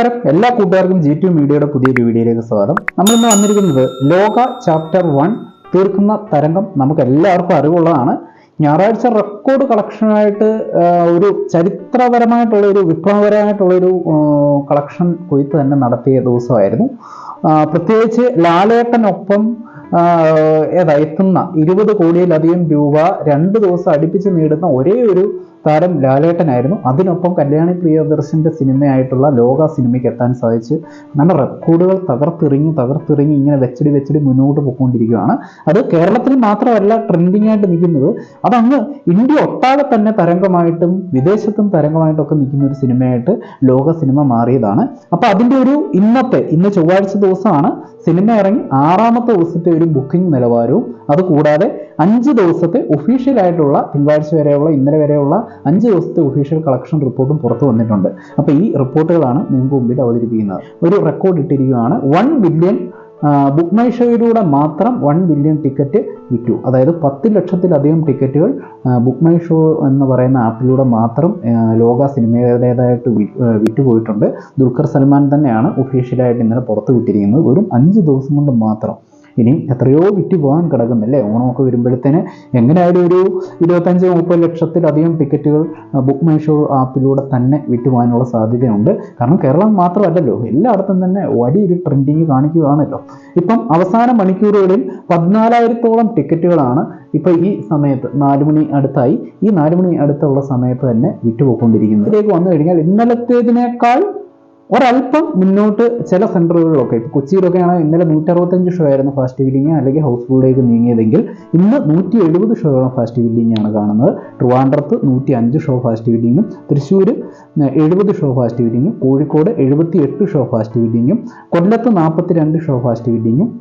നമസ്കാരം. എല്ലാ കൂട്ടുകാർക്കും ജി ടു മീഡിയയുടെ പുതിയൊരു വീഡിയോയിലേക്ക് സ്വാഗതം. നമ്മൾ ഇന്ന് വന്നിരിക്കുന്നത് ലോക ചാപ്റ്റർ വൺ തീർക്കുന്ന തരംഗം നമുക്ക് എല്ലാവർക്കും അറിവുള്ളതാണ്. ഞായറാഴ്ച റെക്കോർഡ് കളക്ഷനായിട്ട് ഒരു ചരിത്രപരമായിട്ടുള്ള ഒരു വിപ്ലവപരമായിട്ടുള്ള ഒരു കളക്ഷൻ കൊയ്ത്ത് തന്നെ നടത്തിയ ദിവസമായിരുന്നു. പ്രത്യേകിച്ച് ലാലേട്ടനൊപ്പം ഏതാ എത്തുന്ന ഇരുപത് കോടിയിലധികം രൂപ രണ്ട് ദിവസം അടുപ്പിച്ച് നേടുന്ന ഒരേ ഒരു താരം ലാലേട്ടനായിരുന്നു. അതിനൊപ്പം കല്യാണി പ്രിയദർശന്റെ സിനിമയായിട്ടുള്ള ലോക സിനിമയ്ക്ക് എത്താൻ സാധിച്ച് നല്ല റെക്കോർഡുകൾ തകർത്തിറിഞ്ഞ് തകർത്തിറിഞ്ഞ് ഇങ്ങനെ വെച്ചടി വെച്ചടി മുന്നോട്ട് പോയിക്കൊണ്ടിരിക്കുകയാണ്. അത് കേരളത്തിൽ മാത്രമല്ല ട്രെൻഡിങ് ആയിട്ട് നിൽക്കുന്നത്. അതങ്ങ് ഇന്ത്യ ഒട്ടാകെ തന്നെ തരംഗമായിട്ടും വിദേശത്തും തരംഗമായിട്ടും ഒക്കെ നിൽക്കുന്ന ഒരു സിനിമയായിട്ട് ലോക സിനിമ മാറിയതാണ്. അപ്പോൾ അതിന്റെ ഒരു ഇന്നത്തെ ഇന്ന് ചൊവ്വാഴ്ച ദിവസമാണ് സിനിമ ഇറങ്ങി ആറാമത്തെ ദിവസത്തെ ഒരു ബുക്കിംഗ് നിലവാരവും. അതുകൂടാതെ അഞ്ച് ദിവസത്തെ ഒഫീഷ്യൽ ആയിട്ടുള്ള തിങ്കളാഴ്ച വരെയുള്ള ഇന്നലെ വരെയുള്ള അഞ്ച് ദിവസത്തെ ഒഫീഷ്യൽ കളക്ഷൻ റിപ്പോർട്ടും പുറത്തു വന്നിട്ടുണ്ട്. അപ്പോൾ ഈ റിപ്പോർട്ടുകളാണ് നിങ്ങൾക്ക് മുമ്പിൽ അവതരിപ്പിക്കുന്നത്. ഒരു റെക്കോർഡ് ഇട്ടിരിക്കുകയാണ്. വൺ ബില്യൺ ബുക്ക് മൈ ഷോയിലൂടെ മാത്രം വൺ ബില്യൺ ടിക്കറ്റ് വിറ്റു. അതായത് പത്ത് ലക്ഷത്തിലധികം ടിക്കറ്റുകൾ ബുക്ക് മൈ ഷോ എന്ന് പറയുന്ന ആപ്പിലൂടെ മാത്രം ലോക സിനിമയുടേതായിട്ട് വിറ്റ് പോയിട്ടുണ്ട് ദുൽഖർ സൽമാൻ തന്നെയാണ് ഒഫീഷ്യലായിട്ട് ഇന്നലെ പുറത്ത് വിട്ടിരിക്കുന്നത്. വെറും അഞ്ച് ദിവസം കൊണ്ട് മാത്രം. ഇനിയും എത്രയോ വിറ്റ് പോകാൻ കിടക്കുന്നില്ലേ? ഓണമൊക്കെ വരുമ്പോഴത്തേന് എങ്ങനെയായാലും ഒരു ഇരുപത്തഞ്ച് മുപ്പത് ലക്ഷത്തിലധികം ടിക്കറ്റുകൾ ബുക്ക് മൈ ഷോ ആപ്പിലൂടെ തന്നെ വിറ്റ് പോകാനുള്ള സാധ്യതയുണ്ട്. കാരണം കേരളം മാത്രമല്ലല്ലോ എല്ലായിടത്തും തന്നെ വലിയൊരു ട്രെൻഡിങ് കാണിക്കുകയാണല്ലോ. ഇപ്പം അവസാന മണിക്കൂറുകളിൽ പതിനാലായിരത്തോളം ടിക്കറ്റുകളാണ് ഇപ്പം ഈ സമയത്ത് നാല് മണി അടുത്തായി. ഈ നാല് മണി അടുത്തുള്ള സമയത്ത് തന്നെ വിറ്റുപോയിക്കൊണ്ടിരിക്കുന്നത് ഇതിലേക്ക് വന്നു കഴിഞ്ഞാൽ ഇന്നലത്തേതിനേക്കാൾ ഒരല്പം മുന്നോട്ട് ചില സെന്ററുകളിലൊക്കെ ഇപ്പോൾ കൊച്ചിയിലൊക്കെ ആണെങ്കിൽ ഇന്നലെ നൂറ്ററുപത്തഞ്ച് ഷോ ആയിരുന്നു ഫാസ്റ്റ് ബില്ലിങ് അല്ലെങ്കിൽ ഹൗസ്ഫുള്ളിലേക്ക് നീങ്ങിയതെങ്കിൽ ഇന്ന് നൂറ്റി എഴുപത് ഷോയോളം ഫാസ്റ്റ് ബില്ലിംഗ് ആണ് കാണുന്നത്. ട്രിവാൻഡ്രത്ത് നൂറ്റി അഞ്ച് ഷോ ഫാസ്റ്റ് ബില്ലിങ്ങും തൃശ്ശൂർ എഴുപത് ഷോ ഫാസ്റ്റ് ബില്ലിങ്ങും കോഴിക്കോട് എഴുപത്തി എട്ട് ഷോ ഫാസ്റ്റ് ബില്ലിങ്ങും കൊല്ലത്ത് നാൽപ്പത്തി രണ്ട് ഷോ ഫാസ്റ്റ് ബില്ലിങ്ങും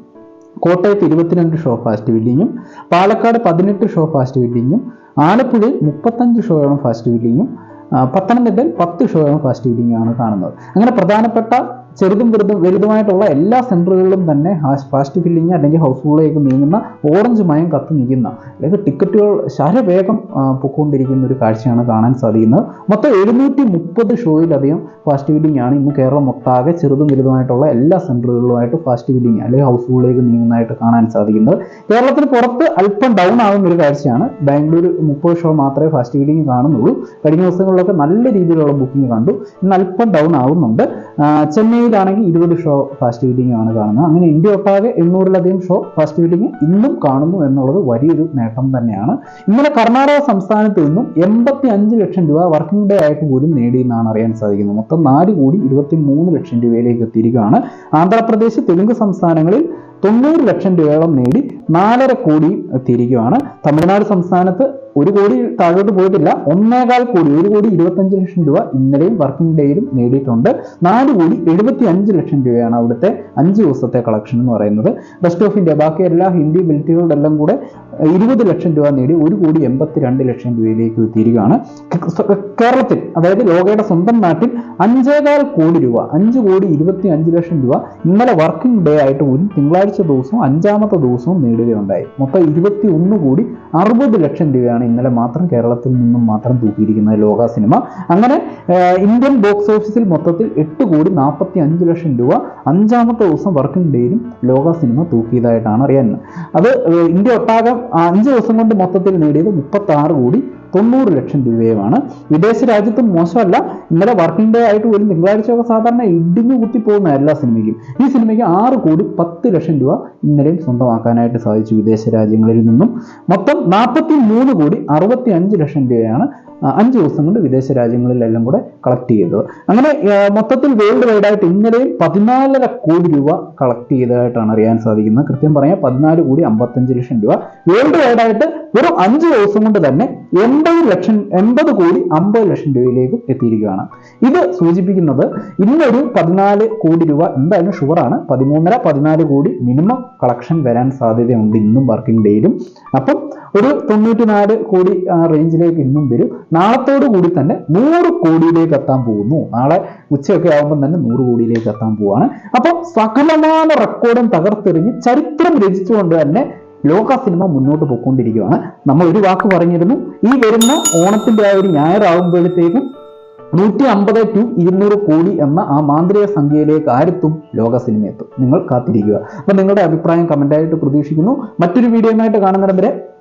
കോട്ടയത്ത് ഇരുപത്തിരണ്ട് ഷോ ഫാസ്റ്റ് ബില്ലിങ്ങും പാലക്കാട് പതിനെട്ട് ഷോ ഫാസ്റ്റ് ബില്ലിങ്ങും ആലപ്പുഴയിൽ മുപ്പത്തഞ്ച് ഷോയോളം ഫാസ്റ്റ് ബില്ലിങ്ങും പത്തനംതിട്ടയിൽ പത്ത് ഷോയാണ് ഫാസ്റ്റ് ഈറ്റിംഗ് ആണ് കാണുന്നത്. അങ്ങനെ പ്രധാനപ്പെട്ട ചെറുതും വലുതും വലുതുമായിട്ടുള്ള എല്ലാ സെന്ററുകളിലും തന്നെ ഫാസ്റ്റ് ഫില്ലിങ് അല്ലെങ്കിൽ ഹൗസ്ഫുള്ളിലേക്ക് നീങ്ങുന്ന ഓറഞ്ച് മയം കത്ത് നിൽക്കുന്ന അല്ലെങ്കിൽ ടിക്കറ്റുകൾ ശരവേഗം പൊക്കോണ്ടിരിക്കുന്ന ഒരു കാഴ്ചയാണ് കാണാൻ സാധിക്കുന്നത്. മൊത്തം എഴുന്നൂറ്റി മുപ്പത് ഷോയിലധികം ഫാസ്റ്റ് ഫില്ലിംഗ് ആണ് ഇന്ന് കേരളം ഒട്ടാകെ ചെറുതും വലുതുമായിട്ടുള്ള എല്ലാ സെന്ററുകളിലുമായിട്ട് ഫാസ്റ്റ് ഫില്ലിംഗ് അല്ലെങ്കിൽ ഹൗസ്ഫുള്ളിലേക്ക് നീങ്ങുന്നതായിട്ട് കാണാൻ സാധിക്കുന്നത്. കേരളത്തിന് പുറത്ത് അല്പം ഡൗൺ ആകുന്ന ഒരു കാഴ്ചയാണ്. ബാംഗ്ലൂർ മുപ്പത് ഷോ മാത്രമേ ഫാസ്റ്റ് ഫില്ലിംഗ് കാണുന്നുള്ളൂ. കഴിഞ്ഞ ദിവസങ്ങളിലൊക്കെ നല്ല രീതിയിലുള്ള ബുക്കിംഗ് കണ്ടു. ഇന്ന് അല്പം ഡൗൺ ആവുന്നുണ്ട്. ആ, ചെന്നൈയിലാണെങ്കിൽ ഇരുപത് ഷോ ഫാസ്റ്റ് ഫില്ലിംഗ് ആണ് കാണുന്നത്. അങ്ങനെ ഇന്ത്യ ഒട്ടാകെ എണ്ണൂറിലധികം ഷോ ഫാസ്റ്റ് ഫില്ലിംഗ് ഇന്നും കാണുന്നു എന്നുള്ളത് വലിയൊരു നേട്ടം തന്നെയാണ്. ഇന്നലെ കർണാടക സംസ്ഥാനത്ത് നിന്നും എൺപത്തി അഞ്ച് ലക്ഷം രൂപ വർക്കിംഗ് ഡേ ആയിട്ട് പോലും നേടിയെന്നാണ് അറിയാൻ സാധിക്കുന്നത്. മൊത്തം നാല് കോടി ഇരുപത്തി മൂന്ന് ലക്ഷം രൂപയിലേക്ക് എത്തിയിരിക്കുകയാണ്. ആന്ധ്രാപ്രദേശ് തെലുങ്ക് സംസ്ഥാനങ്ങളിൽ തൊണ്ണൂറ് ലക്ഷം രൂപയോളം നേടി നാലര കോടി എത്തിയിരിക്കുകയാണ്. തമിഴ്നാട് സംസ്ഥാനത്ത് ഒരു കോടി താഴോട്ട് പോയിട്ടില്ല. ഒന്നേകാൽ കോടി ഒരു കോടി ഇരുപത്തഞ്ച് ലക്ഷം രൂപ ഇന്നലെയും വർക്കിംഗ് ഡേയിലും നേടിയിട്ടുണ്ട്. നാല് കോടി എഴുപത്തി അഞ്ച് ലക്ഷം രൂപയാണ് അവിടുത്തെ അഞ്ച് ദിവസത്തെ കളക്ഷൻ എന്ന് പറയുന്നത്. ബെസ്റ്റ് ഓഫ് ഇന്ത്യ ബാക്കി എല്ലാ ഹിന്ദി ബിൽറ്റുകളുടെ എല്ലാം കൂടെ ഇരുപത് ലക്ഷം രൂപ നേടി ഒരു കോടി എൺപത്തി രണ്ട് ലക്ഷം രൂപയിലേക്ക് എത്തിയിരിക്കുകയാണ്. കേരളത്തിൽ അതായത് ലോകയുടെ സ്വന്തം നാട്ടിൽ അഞ്ചേകാൽ കോടി രൂപ അഞ്ച് കോടി ഇരുപത്തി അഞ്ച് ലക്ഷം രൂപ ഇന്നലെ വർക്കിംഗ് ഡേ ആയിട്ട് ഒരു തിങ്കളാഴ്ച ദിവസവും അഞ്ചാമത്തെ ദിവസവും നേടുകയുണ്ടായി. മൊത്തം ഇരുപത്തി ഒന്ന് കോടി അറുപത് ലക്ഷം രൂപയാണ് ഇന്നലെ മാത്രം കേരളത്തിൽ നിന്നും മാത്രം തൂക്കിയിരിക്കുന്നത് ലോക സിനിമ. അങ്ങനെ ഇന്ത്യൻ ബോക്സ് ഓഫീസിൽ മൊത്തത്തിൽ എട്ട് കോടി നാൽപ്പത്തി അഞ്ച് ലക്ഷം രൂപ അഞ്ചാമത്തെ ദിവസം വർക്കിംഗ് ഡേയിലും ലോക സിനിമ തൂക്കിയതായിട്ടാണ് അറിയാൻ. അത് ഇന്ത്യ ഒട്ടാകെ അഞ്ച് ദിവസം കൊണ്ട് മൊത്തത്തിൽ നേടിയത് മുപ്പത്തി ആറ് കോടി തൊണ്ണൂറ് ലക്ഷം രൂപയുമാണ്. വിദേശ രാജ്യത്തും മോശമല്ല. ഇന്നലെ വർക്കിംഗ് ഡേ ആയിട്ട് പോലും തിങ്കളാഴ്ചയൊക്കെ സാധാരണ ഇടിഞ്ഞു കുത്തി പോകുന്ന എല്ലാ സിനിമയ്ക്കും. ഈ സിനിമയ്ക്ക് ആറ് കോടി പത്ത് ലക്ഷം രൂപ ഇന്നലെയും സ്വന്തമാക്കാനായിട്ട് സാധിച്ചു വിദേശ രാജ്യങ്ങളിൽ നിന്നും. മൊത്തം നാൽപ്പത്തി മൂന്ന് കോടി അറുപത്തി അഞ്ച് ലക്ഷം രൂപയാണ് അഞ്ച് ദിവസം കൊണ്ട് വിദേശ രാജ്യങ്ങളിലെല്ലാം കൂടെ കളക്ട് ചെയ്തത് അങ്ങനെ മൊത്തത്തിൽ വേൾഡ് വൈഡ് ആയിട്ട് ഇന്നലെയും പതിനാലര കോടി രൂപ കളക്ട് ചെയ്തതായിട്ടാണ് അറിയാൻ സാധിക്കുന്നത്. കൃത്യം പറയാം പതിനാല് കോടി അമ്പത്തഞ്ച് ലക്ഷം രൂപ. വേൾഡ് വൈഡ് ആയിട്ട് വെറും അഞ്ച് ദിവസം കൊണ്ട് തന്നെ എൺപത് ലക്ഷം എൺപത് കോടി അമ്പത് ലക്ഷം രൂപയിലേക്ക് എത്തിയിരിക്കുകയാണ്. ഇത് സൂചിപ്പിക്കുന്നത് ഇന്നൊരു പതിനാല് കോടി രൂപ എന്തായാലും ഷുവറാണ് പതിമൂന്നര പതിനാല് കോടി മിനിമം കളക്ഷൻ വരാൻ സാധ്യതയുണ്ട് ഇന്നും വർക്കിംഗ് ഡേയിലും അപ്പം ഒരു തൊണ്ണൂറ്റി നാല് കോടി റേഞ്ചിലേക്ക് ഇന്നും വരും. നാളത്തോടു കൂടി തന്നെ നൂറ് കോടിയിലേക്ക് എത്താൻ പോകുന്നു. നാളെ ഉച്ചയൊക്കെ ആകുമ്പോൾ തന്നെ നൂറ് കോടിയിലേക്ക് എത്താൻ പോവുകയാണ് അപ്പം സകലമായ റെക്കോർഡും തകർത്തെറിഞ്ഞ് ചരിത്രം രചിച്ചുകൊണ്ട് തന്നെ ലോക സിനിമ മുന്നോട്ട് പോയിക്കൊണ്ടിരിക്കുകയാണ്. നമ്മൾ ഒരു വാക്ക് പറഞ്ഞിരുന്നു ഈ വരുന്ന ഓണത്തിന്റെ ആ ഒരു ഞായറാകുമ്പോഴത്തേക്കും നൂറ്റി അമ്പത് ടു ഇരുന്നൂറ് കോടി എന്ന ആ മാന്ത്രിക സംഖ്യയിലേക്ക് ആരെത്തും ലോക സിനിമ എത്തും നിങ്ങൾ കാത്തിരിക്കുക. അപ്പം നിങ്ങളുടെ അഭിപ്രായം കമന്റായിട്ട് പ്രതീക്ഷിക്കുന്നു. മറ്റൊരു വീഡിയോയുമായിട്ട് കാണുന്നിടം വരെ